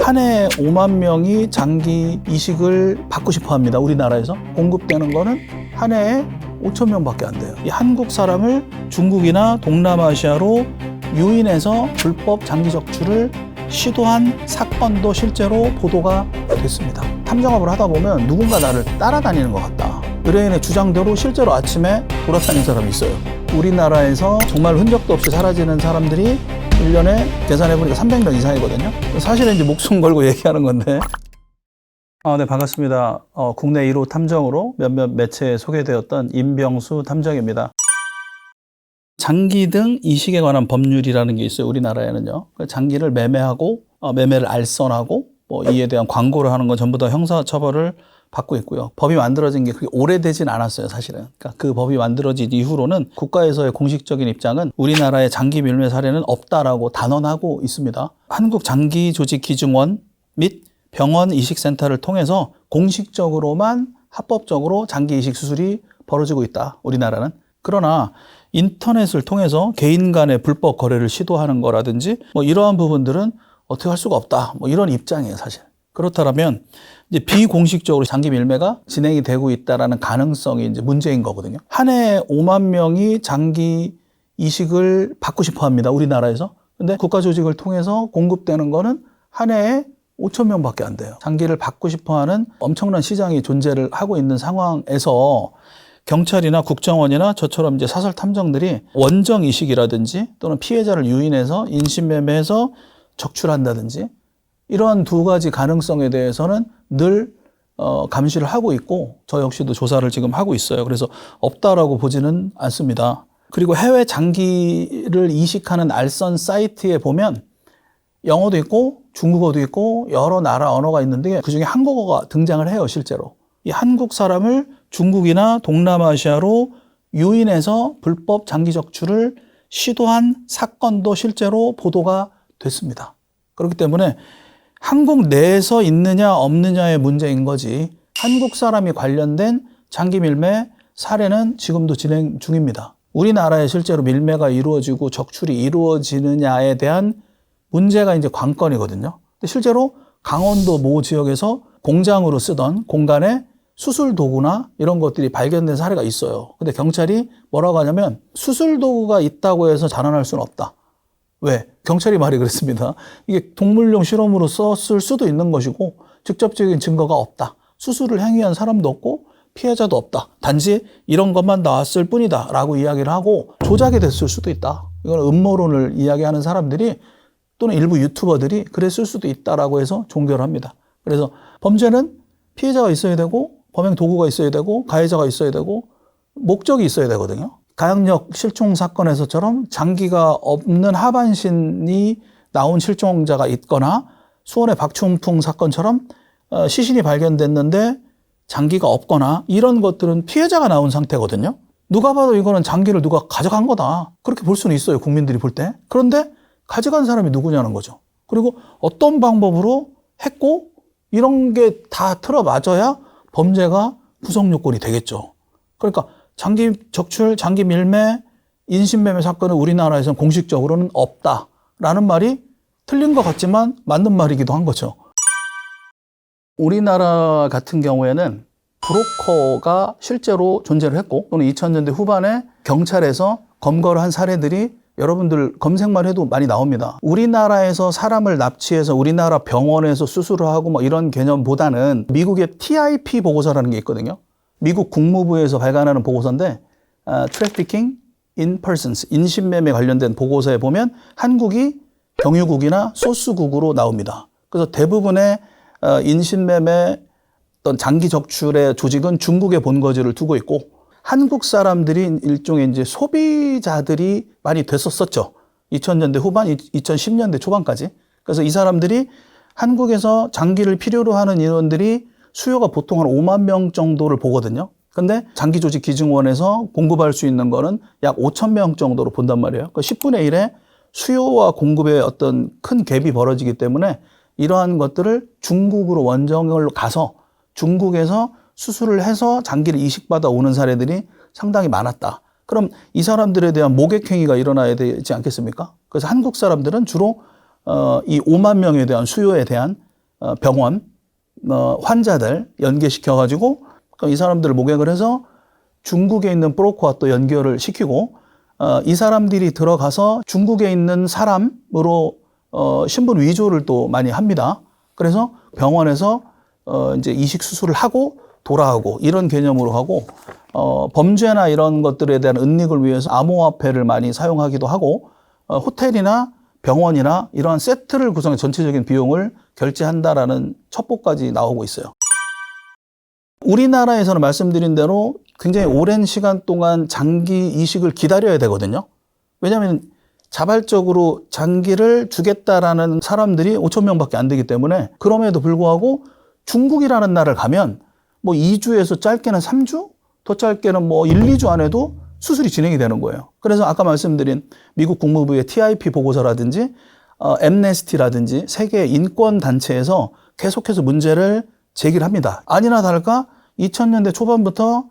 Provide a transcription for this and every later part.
한 해 5만 명이 장기 이식을 받고 싶어 합니다. 우리나라에서. 공급되는 거는 한 해에 5천 명밖에 안 돼요. 이 한국 사람을 중국이나 동남아시아로 유인해서 불법 장기 적출을 시도한 사건도 실제로 보도가 됐습니다. 탐정업을 하다 보면 누군가 나를 따라다니는 것 같다. 의뢰인의 주장대로 실제로 아침에 돌아다니는 사람이 있어요. 우리나라에서 정말 흔적도 없이 사라지는 사람들이 1년에 계산해보니까 300명 이상이거든요. 사실은 이제 목숨 걸고 얘기하는 건데. 아, 네, 반갑습니다. 어, 국내 1호 탐정으로 몇몇 매체에 소개되었던 임병수 탐정입니다. 장기 등 이식에 관한 법률이라는 게 있어요. 우리나라에는요. 그 장기를 매매하고 어, 매매를 알선하고 뭐 이에 대한 광고를 하는 건 전부 다 형사 처벌을 받고 있고요. 법이 만들어진 게 그렇게 오래되진 않았어요, 사실은. 그러니까 그 법이 만들어진 이후로는 국가에서의 공식적인 입장은 우리나라의 장기 밀매 사례는 없다라고 단언하고 있습니다. 한국 장기 조직 기증원 및 병원 이식센터를 통해서 공식적으로만 합법적으로 장기 이식 수술이 벌어지고 있다. 우리나라는. 그러나 인터넷을 통해서 개인 간의 불법 거래를 시도하는 거라든지 뭐 이러한 부분들은 어떻게 할 수가 없다. 뭐 이런 입장이에요, 사실. 그렇다면 이제 비공식적으로 장기 밀매가 진행이 되고 있다라는 가능성이 이제 문제인 거거든요. 한 해 5만 명이 장기 이식을 받고 싶어 합니다. 우리나라에서. 근데 국가 조직을 통해서 공급되는 거는 한 해에 5천 명밖에 안 돼요. 장기를 받고 싶어 하는 엄청난 시장이 존재를 하고 있는 상황에서 경찰이나 국정원이나 저처럼 이제 사설 탐정들이 원정 이식이라든지 또는 피해자를 유인해서 인신매매해서 적출한다든지 이러한 두 가지 가능성에 대해서는 늘 어, 감시를 하고 있고 저 역시도 조사를 지금 하고 있어요. 그래서 없다라고 보지는 않습니다. 그리고 해외 장기를 이식하는 알선 사이트에 보면 영어도 있고 중국어도 있고 여러 나라 언어가 있는데 그중에 한국어가 등장을 해요, 실제로. 이 한국 사람을 중국이나 동남아시아로 유인해서 불법 장기 적출을 시도한 사건도 실제로 보도가 됐습니다. 그렇기 때문에 한국 내에서 있느냐 없느냐의 문제인 거지 한국 사람이 관련된 장기 밀매 사례는 지금도 진행 중입니다. 우리나라에 실제로 밀매가 이루어지고 적출이 이루어지느냐에 대한 문제가 이제 관건이거든요. 실제로 강원도 모 지역에서 공장으로 쓰던 공간에 수술 도구나 이런 것들이 발견된 사례가 있어요. 근데 경찰이 뭐라고 하냐면 수술 도구가 있다고 해서 자난할 수는 없다. 왜? 경찰이 말이 그랬습니다. 이게 동물용 실험으로 썼을 수도 있는 것이고 직접적인 증거가 없다. 수술을 행위한 사람도 없고 피해자도 없다. 단지 이런 것만 나왔을 뿐이다. 라고 이야기를 하고 조작이 됐을 수도 있다. 이건 음모론을 이야기하는 사람들이 또는 일부 유튜버들이 그랬을 수도 있다라고 해서 종결을 합니다. 그래서 범죄는 피해자가 있어야 되고 범행 도구가 있어야 되고 가해자가 있어야 되고 목적이 있어야 되거든요. 가양역 실종 사건에서처럼 장기가 없는 하반신이 나온 실종자가 있거나 수원의 박춘풍 사건처럼 어, 시신이 발견됐는데 장기가 없거나 이런 것들은 피해자가 나온 상태거든요. 누가 봐도 이거는 장기를 누가 가져간 거다. 그렇게 볼 수는 있어요. 국민들이 볼 때. 그런데 가져간 사람이 누구냐는 거죠. 그리고 어떤 방법으로 했고 이런 게 다 틀어맞아야 범죄가 구성 요건이 되겠죠. 그러니까 장기 적출, 장기 밀매, 인신매매 사건은 우리나라에서는 공식적으로는 없다라는 말이 틀린 것 같지만 맞는 말이기도 한 거죠. 우리나라 같은 경우에는 브로커가 실제로 존재를 했고 또는 2000년대 후반에 경찰에서 검거를 한 사례들이 여러분들 검색만 해도 많이 나옵니다. 우리나라에서 사람을 납치해서 우리나라 병원에서 수술을 하고 뭐 이런 개념보다는 미국의 TIP 보고서라는 게 있거든요. 미국 국무부에서 발간하는 보고서인데 아, Trafficking in Persons 인신매매 관련된 보고서에 보면 한국이 경유국이나 소수국으로 나옵니다. 그래서 대부분의 어, 인신매매 어떤 장기 적출의 조직은 중국의 본거지를 두고 있고 한국 사람들이 일종의 이제 소비자들이 많이 됐었었죠. 2000년대 후반, 2010년대 초반까지. 그래서 이 사람들이 한국에서 장기를 필요로 하는 인원들이 수요가 보통 한 5만 명 정도를 보거든요. 근데 장기 조직 기증원에서 공급할 수 있는 거는 약 5천 명 정도로 본단 말이에요. 그 10분의 1의 수요와 공급의 어떤 큰 갭이 벌어지기 때문에 이러한 것들을 중국으로 원정을 가서 중국에서 수술을 해서 장기를 이식받아 오는 사례들이 상당히 많았다. 그럼 이 사람들에 대한 모객행위가 일어나야 되지 않겠습니까? 그래서 한국 사람들은 주로 어, 이 5만 명에 대한 수요에 대한 어, 병원 어, 환자들 연계시켜 가지고 이 사람들을 목격을 해서 중국에 있는 브로커와 또 연결을 시키고 어, 이 사람들이 들어가서 중국에 있는 사람으로 어, 신분 위조를 또 많이 합니다. 그래서 병원에서 어, 이제 이식 수술을 하고 돌아오고 이런 개념으로 하고 어, 범죄나 이런 것들에 대한 은닉을 위해서 암호화폐를 많이 사용하기도 하고 어, 호텔이나 병원이나 이러한 세트를 구성해 전체적인 비용을 결제한다라는 첩보까지 나오고 있어요. 우리나라에서는 말씀드린 대로 굉장히 오랜 시간 동안 장기 이식을 기다려야 되거든요. 왜냐하면 자발적으로 장기를 주겠다라는 사람들이 5천 명밖에 안 되기 때문에 그럼에도 불구하고 중국이라는 나라를 가면 뭐 2주에서 짧게는 3주, 더 짧게는 뭐 1, 2주 안에도 수술이 진행이 되는 거예요. 그래서 아까 말씀드린 미국 국무부의 TIP 보고서라든지 어, 엠네스티라든지 세계 인권 단체에서 계속해서 문제를 제기를 합니다. 아니나 다를까 2000년대 초반부터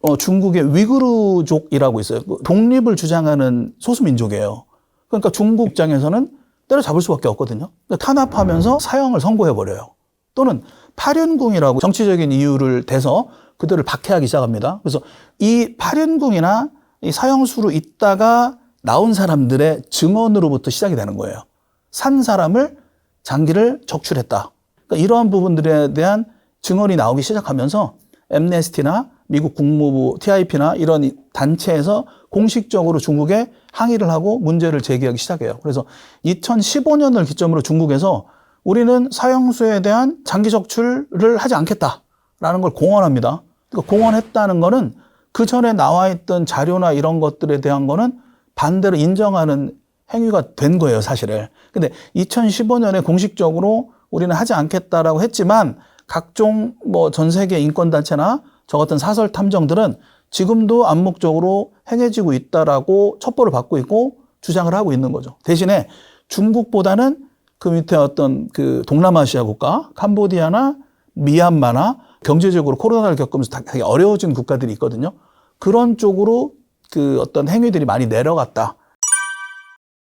어, 중국의 위구르족이라고 있어요. 그 독립을 주장하는 소수민족이에요. 그러니까 중국 입장에서는 때려잡을 수밖에 없거든요. 그러니까 탄압하면서 사형을 선고해버려요. 또는 파련궁이라고 정치적인 이유를 대서 그들을 박해하기 시작합니다. 그래서 이 파련궁이나 이 사형수로 있다가 나온 사람들의 증언으로부터 시작이 되는 거예요. 산 사람을 장기를 적출했다. 그러니까 이러한 부분들에 대한 증언이 나오기 시작하면서 엠네스티나 미국 국무부 TIP나 이런 단체에서 공식적으로 중국에 항의를 하고 문제를 제기하기 시작해요. 그래서 2015년을 기점으로 중국에서 우리는 사형수에 대한 장기 적출을 하지 않겠다라는 걸 공언합니다. 그러니까 공언했다는 거는 그 전에 나와 있던 자료나 이런 것들에 대한 거는 반대로 인정하는 행위가 된 거예요, 사실을. 근데 2015년에 공식적으로 우리는 하지 않겠다라고 했지만 각종 뭐 전 세계 인권단체나 저 같은 사설 탐정들은 지금도 암묵적으로 행해지고 있다라고 첩보를 받고 있고 주장을 하고 있는 거죠. 대신에 중국보다는 그 밑에 어떤 그 동남아시아 국가, 캄보디아나 미얀마나 경제적으로 코로나를 겪으면서 되게 어려워진 국가들이 있거든요. 그런 쪽으로 그 어떤 행위들이 많이 내려갔다.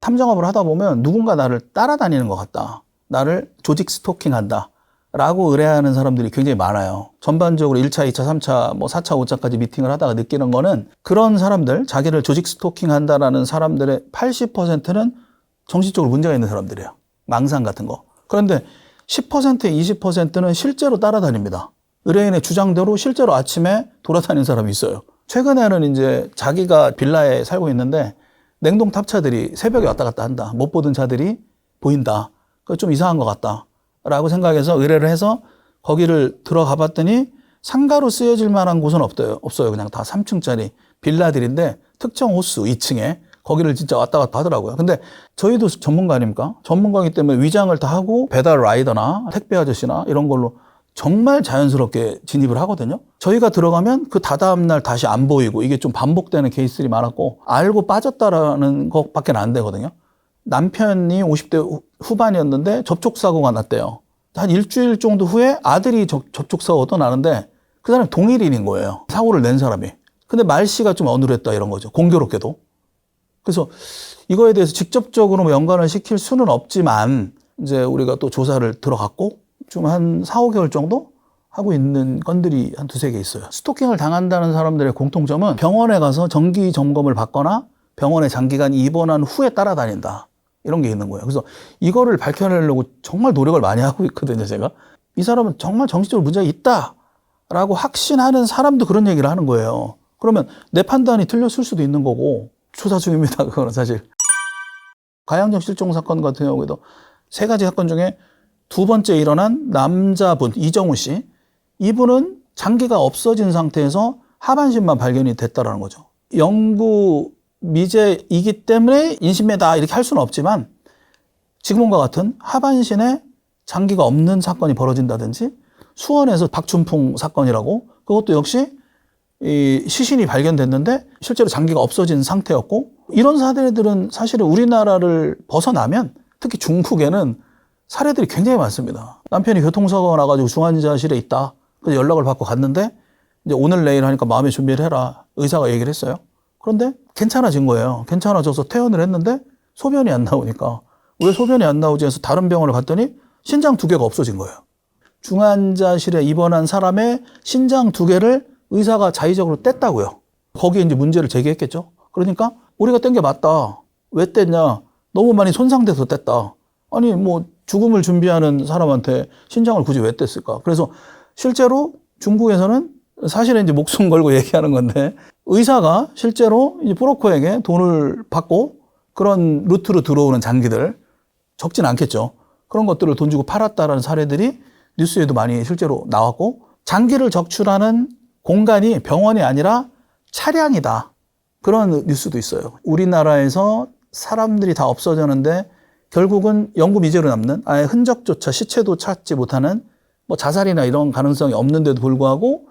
탐정업을 하다 보면 누군가 나를 따라다니는 것 같다. 나를 조직 스토킹 한다. 라고 의뢰하는 사람들이 굉장히 많아요. 전반적으로 1차, 2차, 3차, 뭐 4차, 5차까지 미팅을 하다가 느끼는 거는 그런 사람들, 자기를 조직 스토킹 한다라는 사람들의 80%는 정신적으로 문제가 있는 사람들이에요. 망상 같은 거. 그런데 10%, 20%는 실제로 따라다닙니다. 의뢰인의 주장대로 실제로 아침에 돌아다니는 사람이 있어요. 최근에는 이제 자기가 빌라에 살고 있는데 냉동 탑차들이 새벽에 왔다 갔다 한다. 못 보던 차들이 보인다. 그좀 이상한 것 같다. 라고 생각해서 의뢰를 해서 거기를 들어가 봤더니 상가로 쓰여질 만한 곳은 없어요. 없어요. 그냥 다 3층짜리 빌라들인데 특정 호수 2층에 거기를 진짜 왔다 갔다 하더라고요. 근데 저희도 전문가 아닙니까? 전문가이기 때문에 위장을 다 하고 배달 라이더나 택배 아저씨나 이런 걸로 정말 자연스럽게 진입을 하거든요. 저희가 들어가면 그 다다음 날 다시 안 보이고 이게 좀 반복되는 케이스들이 많았고 알고 빠졌다라는 것밖에 안 되거든요. 남편이 50대 후반이었는데 접촉사고가 났대요. 한 일주일 정도 후에 아들이 접, 접촉사고가 나는데 그 사람이 동일인인 거예요. 사고를 낸 사람이. 근데 말씨가 좀 어눌했다 이런 거죠. 공교롭게도. 그래서 이거에 대해서 직접적으로 뭐 연관을 시킬 수는 없지만 이제 우리가 또 조사를 들어갔고 좀 한 4, 5개월 정도 하고 있는 건들이 한 두세 개 있어요. 스토킹을 당한다는 사람들의 공통점은 병원에 가서 정기 점검을 받거나 병원에 장기간 입원한 후에 따라다닌다. 이런 게 있는 거예요. 그래서 이거를 밝혀내려고 정말 노력을 많이 하고 있거든요, 제가. 이 사람은 정말 정신적으로 문제가 있다 라고 확신하는 사람도 그런 얘기를 하는 거예요. 그러면 내 판단이 틀렸을 수도 있는 거고, 조사 중입니다, 그거는 사실. 가양적 실종 사건 같은 경우에도 세 가지 사건 중에 두 번째 일어난 남자분, 이정우 씨. 이분은 장기가 없어진 상태에서 하반신만 발견이 됐다라는 거죠. 영구 미제이기 때문에 인신매다 이렇게 할 수는 없지만 지금과 같은 하반신에 장기가 없는 사건이 벌어진다든지 수원에서 박춘풍 사건이라고 그것도 역시 이 시신이 발견됐는데 실제로 장기가 없어진 상태였고 이런 사례들은 사실은 우리나라를 벗어나면 특히 중국에는 사례들이 굉장히 많습니다. 남편이 교통사고가 나가지고 중환자실에 있다. 그래서 연락을 받고 갔는데 이제 오늘 내일 하니까 마음의 준비를 해라. 의사가 얘기를 했어요. 그런데 괜찮아진 거예요. 괜찮아져서 퇴원을 했는데 소변이 안 나오니까 왜 소변이 안 나오지 해서 다른 병원을 갔더니 신장 두 개가 없어진 거예요. 중환자실에 입원한 사람의 신장 두 개를 의사가 자의적으로 뗐다고요. 거기에 이제 문제를 제기했겠죠. 그러니까 우리가 뗀 게 맞다. 왜 뗐냐? 너무 많이 손상돼서 뗐다. 아니 뭐 죽음을 준비하는 사람한테 신장을 굳이 왜 뗐을까? 그래서 실제로 중국에서는 사실은 이제 목숨 걸고 얘기하는 건데 의사가 실제로 이제 브로커에게 돈을 받고 그런 루트로 들어오는 장기들 적진 않겠죠. 그런 것들을 돈 주고 팔았다라는 사례들이 뉴스에도 많이 실제로 나왔고 장기를 적출하는 공간이 병원이 아니라 차량이다. 그런 뉴스도 있어요. 우리나라에서 사람들이 다 없어졌는데 결국은 영구 미제로 남는 아예 흔적조차 시체도 찾지 못하는 뭐 자살이나 이런 가능성이 없는데도 불구하고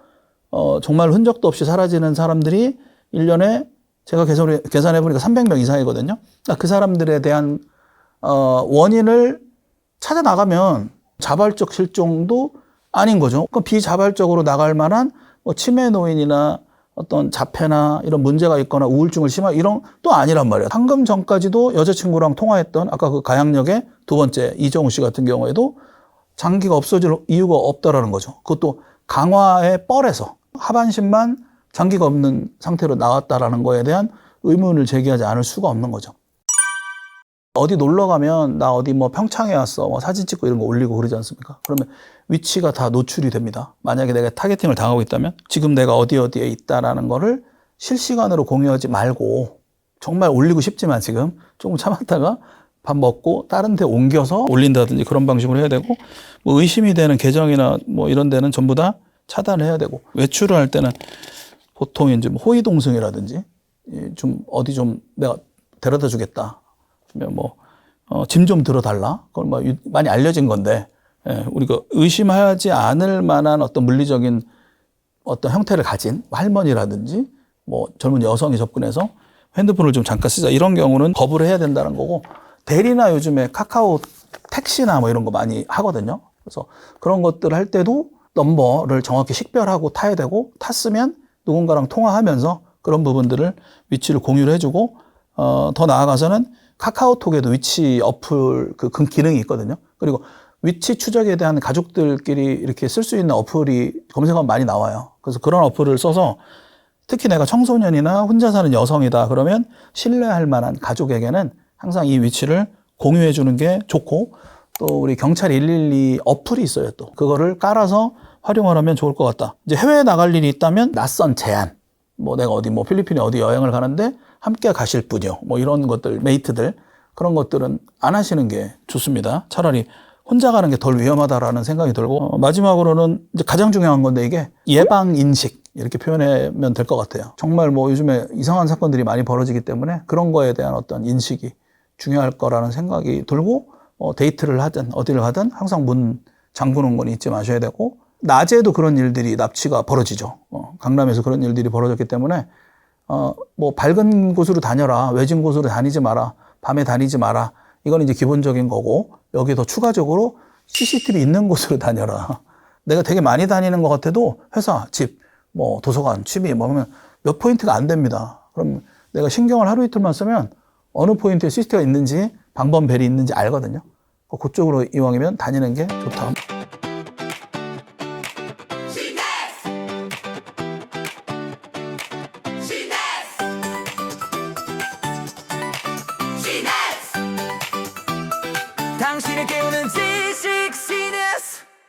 어, 정말 흔적도 없이 사라지는 사람들이 1년에 제가 계산해, 보니까 300명 이상이거든요. 그러니까 그 사람들에 대한 어, 원인을 찾아 나가면 자발적 실종도 아닌 거죠. 그럼 비자발적으로 나갈 만한 뭐 치매 노인이나 어떤 자폐나 이런 문제가 있거나 우울증을 심한 이런 또 아니란 말이에요. 방금 전까지도 여자친구랑 통화했던 아까 그 가양역의 두 번째 이정우 씨 같은 경우에도 장기가 없어질 이유가 없다라는 거죠. 그것도 강화의 뻘에서 하반신만 장기가 없는 상태로 나왔다라는 거에 대한 의문을 제기하지 않을 수가 없는 거죠. 어디 놀러 가면 나 어디 뭐 평창에 왔어 뭐 사진 찍고 이런 거 올리고 그러지 않습니까? 그러면 위치가 다 노출이 됩니다. 만약에 내가 타겟팅을 당하고 있다면 지금 내가 어디 어디에 있다라는 거를 실시간으로 공유하지 말고 정말 올리고 싶지만 지금 조금 참았다가 밥 먹고 다른 데 옮겨서 올린다든지 그런 방식으로 해야 되고 뭐 의심이 되는 계정이나 뭐 이런 데는 전부 다 차단해야 되고 외출을 할 때는 보통 이제 뭐 호의 동승이라든지 이좀 어디 좀 내가 데려다 주겠다. 뭐, 어, 짐 좀 들어달라. 그건 뭐 유- 많이 알려진 건데, 예, 우리가 의심하지 않을 만한 어떤 물리적인 어떤 형태를 가진 할머니라든지 뭐 젊은 여성이 접근해서 핸드폰을 좀 잠깐 쓰자 이런 경우는 거부를 해야 된다는 거고 대리나 요즘에 카카오 택시나 뭐 이런 거 많이 하거든요. 그래서 그런 것들 할 때도 넘버를 정확히 식별하고 타야 되고 탔으면 누군가랑 통화하면서 그런 부분들을 위치를 공유를 해주고 어, 더 나아가서는 카카오톡에도 위치 어플 그그 기능이 있거든요. 그리고 위치 추적에 대한 가족들끼리 이렇게 쓸 수 있는 어플이 검색하면 많이 나와요. 그래서 그런 어플을 써서 특히 내가 청소년이나 혼자 사는 여성이다 그러면 신뢰할 만한 가족에게는 항상 이 위치를 공유해 주는 게 좋고 또 우리 경찰 112 어플이 있어요 또 그거를 깔아서 활용을 하면 좋을 것 같다. 이제 해외에 나갈 일이 있다면 낯선 제안 뭐 내가 어디 뭐 필리핀에 어디 여행을 가는데 함께 가실 분이요. 뭐 이런 것들 메이트들 그런 것들은 안 하시는 게 좋습니다. 차라리 혼자 가는 게 덜 위험하다라는 생각이 들고 어, 마지막으로는 이제 가장 중요한 건데 이게 예방 인식 이렇게 표현하면 될 것 같아요. 정말 뭐 요즘에 이상한 사건들이 많이 벌어지기 때문에 그런 거에 대한 어떤 인식이 중요할 거라는 생각이 들고 어, 데이트를 하든 어디를 가든 항상 문 잠그는 건 잊지 마셔야 되고 낮에도 그런 일들이 납치가 벌어지죠. 어, 강남에서 그런 일들이 벌어졌기 때문에 어, 뭐 밝은 곳으로 다녀라. 외진 곳으로 다니지 마라. 밤에 다니지 마라. 이건 이제 기본적인 거고 여기 더 추가적으로 CCTV 있는 곳으로 다녀라. 내가 되게 많이 다니는 것 같아도 회사, 집, 뭐 도서관, 취미 뭐 하면 몇 포인트가 안 됩니다. 그럼 내가 신경을 하루 이틀만 쓰면 어느 포인트에 CCTV가 있는지 방범벨이 있는지 알거든요. 그쪽으로 이왕이면 다니는 게 좋다.